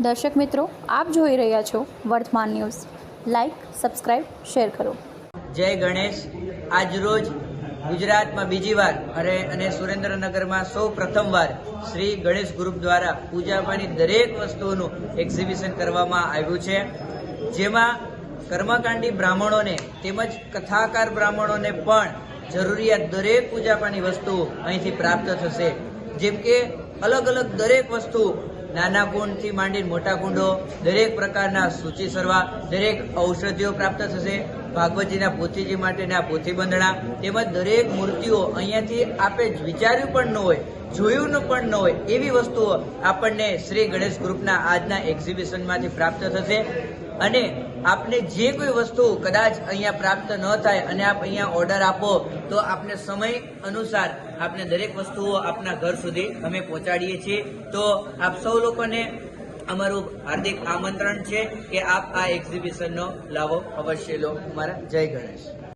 દર્શક મિત્રો, આપ જોઈ રહ્યા છો વર્તમાન ન્યૂઝ. લાઈક સબસ્ક્રાઇબ શેર કરો. જય ગણેશ. આજરોજ ગુજરાતમાં બીજી વાર અરે અને સુરેન્દ્રનગરમાં સૌ પ્રથમવાર શ્રી ગણેશ ગ્રુપ દ્વારા પૂજાપાની દરેક વસ્તુઓનું એક્ઝિબિશન કરવામાં આવ્યું છે. જેમાં કર્મકાંડી બ્રાહ્મણોને તેમજ કથાકાર બ્રાહ્મણોને પણ જરૂરિયાત દરેક પૂજાપાની વસ્તુઓ અહીંથી પ્રાપ્ત થશે. જેમ કે અલગ અલગ દરેક વસ્તુ નાના કુંડથી માંડીને મોટા કુંડો દરેક પ્રકારના સૂચિ સરવા, દરેક ઔષધિઓ પ્રાપ્ત થશે. ભાગવતજીના પોથીજી માટેના પોથીબંધણા તેમજ દરેક મૂર્તિઓ અહીંયાથી આપે વિચાર્યું પણ ન હોય, જોયું પણ ન હોય, એવી વસ્તુઓ આપણને શ્રી ગણેશ ગ્રુપના આજના એક્ઝિબિશનમાંથી પ્રાપ્ત થશે. અને આપને જે કોઈ વસ્તુ કદાચ અહીંયા પ્રાપ્ત ન થાય અને આપ અહીંયા ઓર્ડર આપો, તો આપને સમય અનુસાર આપને દરેક વસ્તુઓ આપના ઘર સુધી અમે પહોંચાડીએ છીએ. તો આપ સૌ લોકોને અમારું હાર્દિક આમંત્રણ છે કે આપ આ એક્ઝિબિશનનો લાવો અવશ્ય લો. મારા જય ગણેશ.